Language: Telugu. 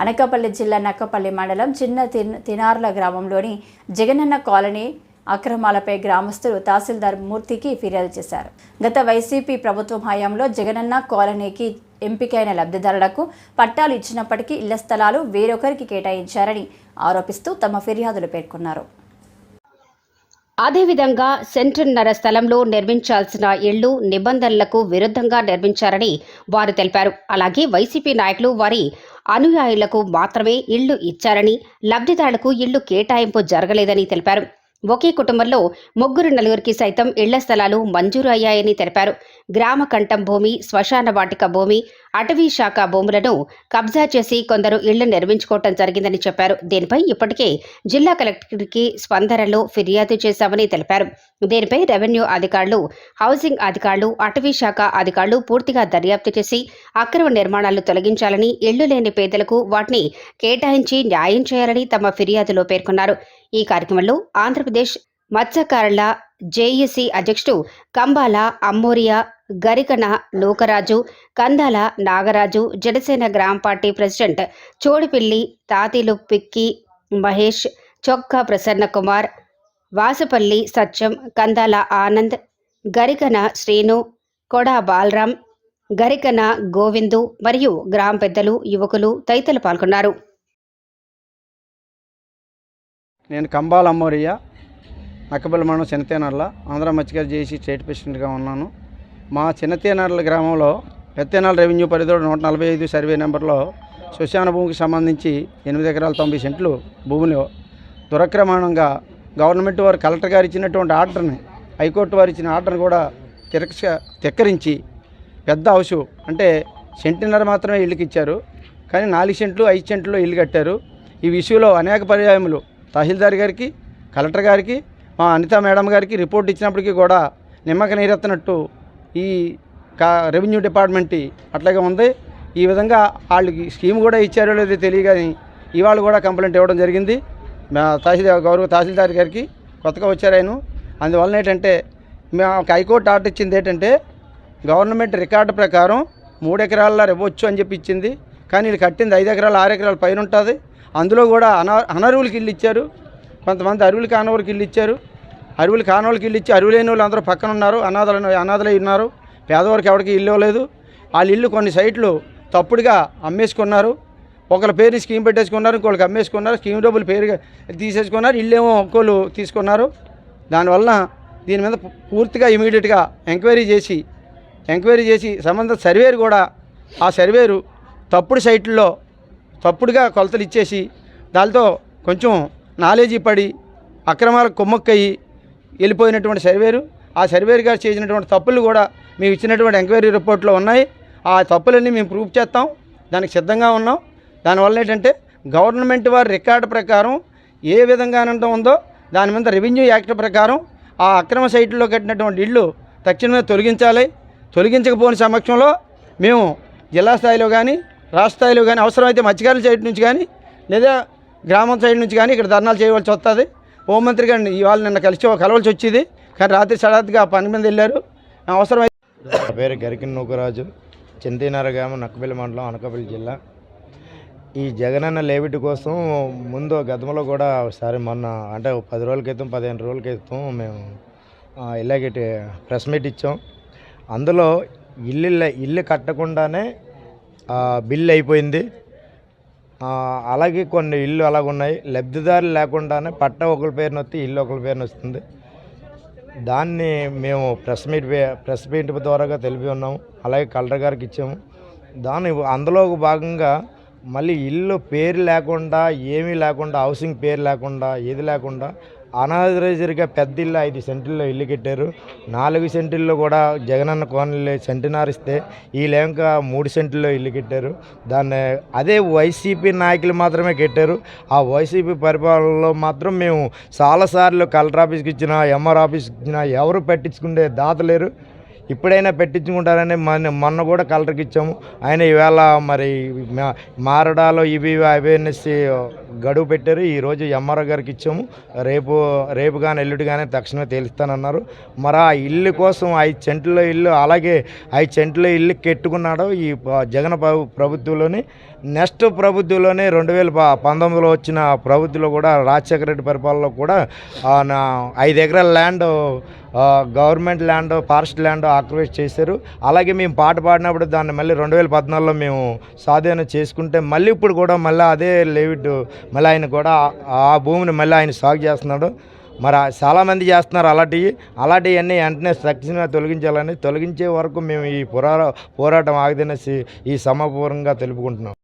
అనకాపల్లి జిల్లా నక్కపల్లి మండలం చిన్న తిన్- తినార్ల గ్రామంలోని జగనన్న కాలనీ అక్రమాలపై గ్రామస్తులు తహసీల్దార్ మూర్తికి ఫిర్యాదు చేశారు. గత వైసీపీ ప్రభుత్వం హయాంలో జగనన్న కాలనీకి ఎంపికైన లబ్ధిదారులకు పట్టాలు ఇచ్చినప్పటికీ ఇళ్ళ స్థలాలు వేరొకరికి కేటాయించారని ఆరోపిస్తూ తమ ఫిర్యాదులు పేర్కొన్నారు. అదేవిధంగా సెంటున్నర స్థలంలో నిర్మించాల్సిన ఇళ్ళు నిబంధనలకు విరుద్ధంగా నిర్మించారని వారు తెలిపారు. అలాగే వైసీపీ నాయకులు వారి అనుయాయులకు మాత్రమే ఇళ్ళు ఇచ్చారని లబ్ధిదారులకు ఇళ్ళు కేటాయింపు జరగలేదని తెలిపారు. ఒకే కుటుంబంలో ముగ్గురు నలుగురికి సైతం ఇళ్ళ స్థలాలు మంజూరు అయ్యాయని తెలిపారు. గ్రామ కంఠం భూమి శ్మశాన వాటిక భూమి అటవీ శాఖ భూములను కబ్జా చేసి కొందరు ఇళ్ళు నిర్మించుకోవటం జరిగిందని చెప్పారు. దీనిపై ఇప్పటికే జిల్లా కలెక్టర్కి స్పందనలో ఫిర్యాదు చేశామని తెలిపారు. దీనిపై రెవెన్యూ అధికారులు హౌసింగ్ అధికారులు అటవీ శాఖ అధికారులు పూర్తిగా దర్యాప్తు చేసి అక్రమ నిర్మాణాలు తొలగించాలని ఇళ్ళు లేని పేదలకు వాటిని కేటాయించి న్యాయం చేయాలని తమ ఫిర్యాదులో పేర్కొన్నారు. ఈ కార్యక్రమంలో ఆంధ్రప్రదేశ్ మత్స్యకారుల జేఏసీ అధ్యక్షుడు కంబాల అమ్మోరియా గరికన నూకరాజు కందాల నాగరాజు జనసేన గ్రామ పార్టీ ప్రెసిడెంట్ చోడిపిల్లి తాతిలు పిక్కి మహేష్ చొక్కా ప్రసన్న కుమార్ వాసపల్లి సత్యం కందాల ఆనంద్ గరికన శ్రీను కొడా బాలరాం గరికన గోవిందు మరియు గ్రామ పెద్దలు యువకులు తదితరులు పాల్గొన్నారు. నేను కంబాల అమ్మోరియ నక్కపల్లి మండలం చిన్నతేనర్ల ఆంధ్ర మత్స్యకారి చేసి స్టేట్ ప్రెసిడెంట్గా ఉన్నాను. మా చిన్నతేనర్ల గ్రామంలో పెత్తేనాల రెవెన్యూ పరిధిలో నూట నలభై ఐదు సర్వే నెంబర్లో శ్మశాన భూమికి సంబంధించి ఎనిమిది ఎకరాల తొంభై సెంట్లు భూమిలో దురక్రమాణంగా గవర్నమెంట్ వారు కలెక్టర్ గారు ఇచ్చినటువంటి ఆర్డర్ని హైకోర్టు వారు ఇచ్చిన ఆర్డర్ని కూడా తిరక్ష తిక్కరించి పెద్ద హౌసు అంటే సెంటున్నర మాత్రమే ఇల్లుకి ఇచ్చారు కానీ నాలుగు సెంట్లు ఐదు సెంట్లు ఇల్లు కట్టారు. ఈ విషయంలో అనేక పర్యాయములు తహసీల్దార్ గారికి కలెక్టర్ గారికి మా అనిత మేడం గారికి రిపోర్ట్ ఇచ్చినప్పటికీ కూడా నిమ్మక నీరెత్తనట్టు ఈ కా రెవెన్యూ డిపార్ట్మెంట్ అట్లాగే ఉంది. ఈ విధంగా వాళ్ళకి స్కీమ్ కూడా ఇచ్చారో లేదో తెలియగాని ఇవాళ కూడా కంప్లైంట్ ఇవ్వడం జరిగింది. మా తహసీల్దార్ గౌరవ తహసీల్దార్ గారికి కొత్తగా వచ్చారు ఆయన. అందువలన ఏంటంటే మాకు హైకోర్టు ఆర్డర్ ఇచ్చింది ఏంటంటే గవర్నమెంట్ రికార్డు ప్రకారం మూడు ఎకరాల ఇవ్వచ్చు అని చెప్పి ఇచ్చింది. కానీ వీళ్ళు కట్టింది ఐదు ఎకరాలు ఆరు ఎకరాల పైన ఉంటుంది. అందులో కూడా అన అనర్వులకి ఇల్లు ఇచ్చారు. కొంతమంది అరువులు కానవారికి ఇల్లు ఇచ్చారు. అరువులు కానవాళ్ళకి ఇల్లు ఇచ్చి అరువు లేని వాళ్ళు అందరూ పక్కన ఉన్నారు. అనాథలు అనాథలై ఉన్నారు. పేదవారికి ఎవరికి ఇల్లు ఇవ్వలేదు. వాళ్ళ ఇల్లు కొన్ని సైట్లు తప్పుడుగా అమ్మేసుకున్నారు. ఒకళ్ళ పేరు స్కీమ్ పెట్టేసుకున్నారు ఇంకోళ్ళకి అమ్మేసుకున్నారు. స్కీమ్ డబ్బులు పేరుగా తీసేసుకున్నారు. ఇల్లేమో ఒక్కోళ్ళు తీసుకున్నారు. దానివల్ల దీని మీద పూర్తిగా ఇమీడియట్గా ఎంక్వైరీ చేసి ఎంక్వైరీ చేసి సంబంధిత సర్వేరు కూడా ఆ సర్వేరు తప్పుడు సైట్లో తప్పుడుగా కొలతలు ఇచ్చేసి దాంతో కొంచెం నాలెడ్జీ పడి అక్రమాలకు కుమ్మక్కయ్యి వెళ్ళిపోయినటువంటి సర్వేరు. ఆ సర్వేరు గారు చేసినటువంటి తప్పులు కూడా మేము ఇచ్చినటువంటి ఎంక్వైరీ రిపోర్ట్లో ఉన్నాయి. ఆ తప్పులన్నీ మేము ప్రూఫ్ చేస్తాం. దానికి సిద్ధంగా ఉన్నాం. దానివల్ల ఏంటంటే గవర్నమెంట్ వారి రికార్డు ప్రకారం ఏ విధంగానంత ఉందో దాని మీద రెవెన్యూ యాక్ట్ ప్రకారం ఆ అక్రమ సైట్లో కట్టినటువంటి ఇళ్ళు తక్షణమే తొలగించాలి. తొలగించకపోని సమక్షంలో మేము జిల్లా స్థాయిలో కానీ రాష్ట్ర స్థాయిలో కానీ అవసరమైతే మత్స్యకారుల సైడ్ నుంచి కానీ లేదా గ్రామం సైడ్ నుంచి కానీ ఇక్కడ ధర్నాలు చేయవలసి వస్తుంది. హోంమంత్రి గారిని ఇవాళ నిన్న కలిసి కలవలసి వచ్చింది. కానీ రాత్రి సడాత్గా పని మీద వెళ్ళారు. అవసరమైతే నా పేరు గరికిన్ నూకరాజు చింతీనర గ్రామం నక్కపల్లి మండలం అనకాపల్లి జిల్లా. ఈ జగనన్న లేవిటి కోసం ముందు గతంలో కూడా ఒకసారి మొన్న అంటే పది రోజుల క్రితం పదిహేను రోజుల క్రితం మేము ఇలాగే ప్రెస్ మీట్ ఇచ్చాం. అందులో ఇల్లు ఇల్లు కట్టకుండానే బిల్ అయిపోయింది. అలాగే కొన్ని ఇల్లు అలాగ ఉన్నాయి లబ్ధిదారులు లేకుండానే పట్ట ఒకరి పేరున వస్తే ఇల్లు ఒకరి పేరున వస్తుంది. దాన్ని మేము ప్రెస్ మీట్ ప్రెస్ మీట్ ద్వారాగా తెలిపి ఉన్నాము అలాగే కలెక్టర్ గారికి ఇచ్చాము. దాని అందులో ఒక భాగంగా మళ్ళీ ఇల్లు పేరు లేకుండా ఏమీ లేకుండా హౌసింగ్ పేరు లేకుండా ఏది లేకుండా అనాథరైజర్గా పెద్ద ఇల్లు ఐదు సెంటుల్లో ఇల్లు కట్టారు. నాలుగు సెంటుల్లో కూడా జగనన్న కోనలు సెంటున్నర ఈ వీళ్ళేంక మూడు సెంటుల్లో ఇల్లు కట్టారు. దాన్ని అదే వైసీపీ నాయకులు మాత్రమే కట్టారు. ఆ వైసీపీ పరిపాలనలో మాత్రం మేము చాలాసార్లు కలెక్టర్ ఆఫీస్కి ఇచ్చినా ఎంఆర్ ఆఫీస్కి ఇచ్చినా ఎవరు పెట్టించుకునే దాతలేరు ఇప్పుడైనా పెట్టించుకుంటారని మన మొన్న కూడా కలెక్టర్కి ఇచ్చాము. ఆయన ఈవేళ మరి మా- మారడాలో ఇవి ఇవి అవేర్నెస్ గడువు పెట్టారు. ఈరోజు ఎంఆర్ఓ గారికి ఇచ్చాము. రేపు రేపు కానీ ఎల్లుడి కానీ తక్షణమే తేలుస్తానన్నారు. మరి ఆ ఇల్లు కోసం ఐదు సెంట్ల ఇల్లు అలాగే ఐదు సెంట్ల ఇల్లు కెట్టుకున్నాడు ఈ జగన్ ప్రభుత్వంలోని. నెక్స్ట్ ప్రభుత్వంలోనే రెండు వేల పంతొమ్మిదిలో వచ్చిన ప్రభుత్వంలో కూడా రాజశేఖర రెడ్డి పరిపాలనలో కూడా నా ఐదు ఎకరాల land government land forest land occupy చేశారు. అలాగే మేము పాట పాడినప్పుడు దాన్ని మళ్ళీ రెండు వేల పద్నాలుగులో మేము స్వాధీనం చేసుకుంటే మళ్ళీ ఇప్పుడు కూడా మళ్ళీ అదే లేవిడ్ మళ్ళీ ఆయన కూడా ఆ- భూమిని మళ్ళీ ఆయన సాగు చేస్తున్నాడు. మరి చాలామంది చేస్తున్నారు అలాంటివి అలాంటివన్నీ వెంటనే తక్షణమే తొలగించాలని తొలగించే వరకు మేము ఈ పోరా పోరాటం ఆగదనేసి ఈ సమపూర్వంగా తెలుపుకుంటున్నాం.